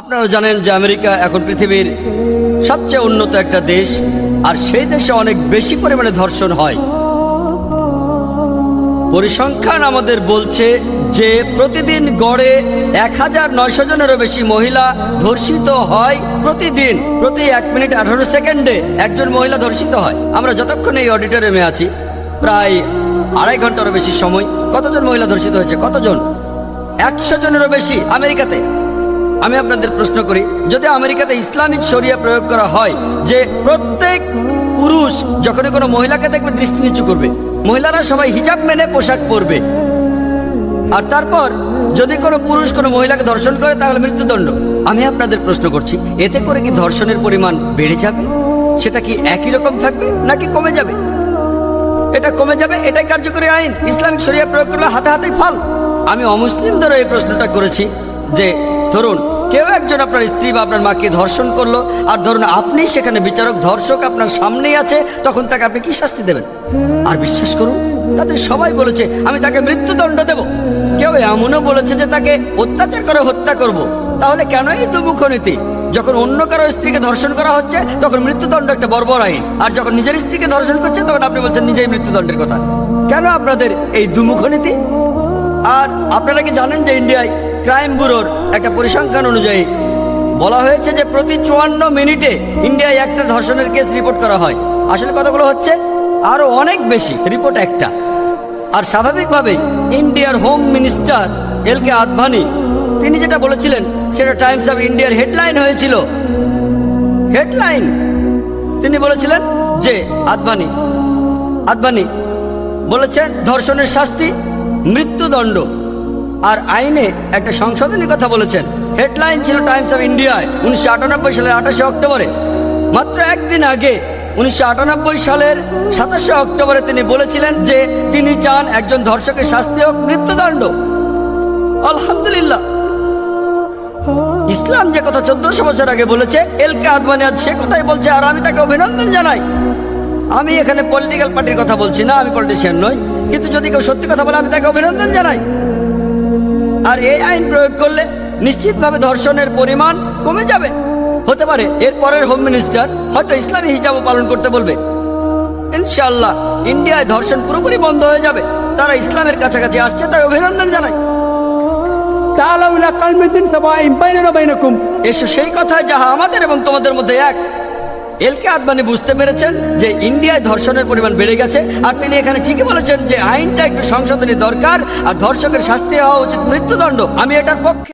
আপনারা জানেন যে আমেরিকা এখন পৃথিবীর সবচেয়ে উন্নত একটা দেশ, আর সেই দেশে অনেক বেশি পরিমাণে ধর্ষণ হয়। পরিসংখ্যান আমাদের বলছে যে প্রতিদিন গড়ে এক হাজার নয়শো জনেরও বেশি মহিলা ধর্ষিত হয় প্রতিদিন। প্রতি এক মিনিট আঠারো সেকেন্ডে একজন মহিলা ধর্ষিত হয়। আমরা যতক্ষণ এই অডিটোরিয়ামে আছি, প্রায় আড়াই ঘন্টারও বেশি সময় কতজন মহিলা ধর্ষিত হয়েছে? কতজন? একশো জনেরও বেশি আমেরিকাতে। আমি আপনাদের প্রশ্ন করি, যদি আমেরিকাতে ইসলামিক শরিয়া প্রয়োগ করা হয়, যে প্রত্যেক পুরুষ যখনই কোনো মহিলাকে দেখবে দৃষ্টি নিচু করবে, মহিলারা সবাই হিজাব মেনে পোশাক পরবে। আর তারপর যদি কোনো পুরুষ কোনো মহিলাকে ধর্ষণ করে, তাহলে মৃত্যুদণ্ড। আমি আপনাদের প্রশ্ন করছি, এতে করে কি ধর্ষণের পরিমাণ বেড়ে যাবে? সেটা কি একই রকম থাকবে নাকি কমে যাবে? এটা কমে যাবে, এটাই কার্যকরী আইন। ইসলামিক শরিয়া প্রয়োগ করলে হাতে হাতে ফল। আমি অমুসলিমদেরও এই প্রশ্নটা করেছি যে ধরুন, কেউ একজন আপনার স্ত্রী বা আপনার মাকে ধর্ষণ করল, আর ধরুন আপনি সেখানে বিচারক, ধর্ষক আপনার সামনেই আছে, তখন তাকে আপনি কি শাস্তি দেবেন? আর বিশ্বাস করুন, তাদের সবাই বলেছে, আমি তাকে মৃত্যুদণ্ড দেব। কেউ এমনও বলেছে যে তাকে অত্যাচার করে হত্যা করব। তাহলে কেন এই দুমুখ নীতি যখন অন্য কারও স্ত্রীকে ধর্ষণ করা হচ্ছে, তখন মৃত্যুদণ্ড একটা বর্বর আইন। আর যখন নিজের স্ত্রীকে ধর্ষণ করছে, তখন আপনি বলছেন, নিজেই মৃত্যুদণ্ডের কথা। কেন আপনাদের এই দুমুখ নীতি আর আপনারা কি জানেন যে ইন্ডিয়ায় ক্রাইম ব্যুরোর একটা পরিসংখ্যান অনুযায়ী বলা হয়েছে যে প্রতি চুয়ান্ন মিনিটে ইন্ডিয়ায় একটা ধর্ষণের কেস রিপোর্ট করা হয়। আসলে কতগুলো হচ্ছে? আরও অনেক বেশি, রিপোর্ট একটা। আর স্বাভাবিকভাবেই ইন্ডিয়ার home minister L K Advani, তিনি যেটা বলেছিলেন, সেটা টাইমস অফ ইন্ডিয়ার হেডলাইন হয়েছিল। হেডলাইন? তিনি বলেছিলেন যে, আদভানি আদভানি বলেছেন, ধর্ষণের শাস্তি মৃত্যুদণ্ড। আর আইনে একটা সংশোধনের কথা বলেছেন। হেডলাইন ছিল টাইমস অফ ইন্ডিয়ায় উনিশশো আটানব্বই সালের আঠাশে অক্টোবরে। মাত্র একদিন আগে, উনিশশো আটানব্বই সালের সাতাশে অক্টোবরে তিনি বলেছিলেন যে তিনি চান একজন ধর্ষকের শাস্তি হোক, মৃত্যুদণ্ড। আলহামদুলিল্লাহ। ইসলাম যে কথা চোদ্দশো বছর আগে বলেছে, এল কে আদমানি আজ সে কথাই বলছে আর আমি তাকে অভিনন্দন জানাই। আমি এখানে পলিটিক্যাল পার্টির কথা বলছি না, আমি পলিটিশিয়ান নই। কিন্তু যদি কেউ সত্যি কথা বলে, আমি তাকে অভিনন্দন জানাই। আর এই আইন প্রয়োগ করলে নিশ্চিতভাবে ধর্ষণের পরিমাণ কমে যাবে। হতে পারে এরপরের হোম মিনিস্টার হয়তো ইসলামী হিসাবও পালন করতে বলবে। ইনশাল্লাহ ইন্ডিয়ায় ধর্ষণ পুরোপুরি বন্ধ হয়ে যাবে। তারা ইসলামের কাছাকাছি আসছে তাই অভিনন্দন জানাই। এসো সেই কথায় যাহা আমাদের এবং তোমাদের মধ্যে এক। এলকে আদবানি বুঝতে পেরেছেন যে ইন্ডিয়ায় ধর্ষণের পরিমাণ বেড়ে গেছে, আর তিনি এখানে ঠিকই বলেছেন যে আইনটা একটু সংশোধনী দরকার, আর ধর্ষকের শাস্তি হওয়া উচিত মৃত্যুদণ্ড। আমি এটার পক্ষে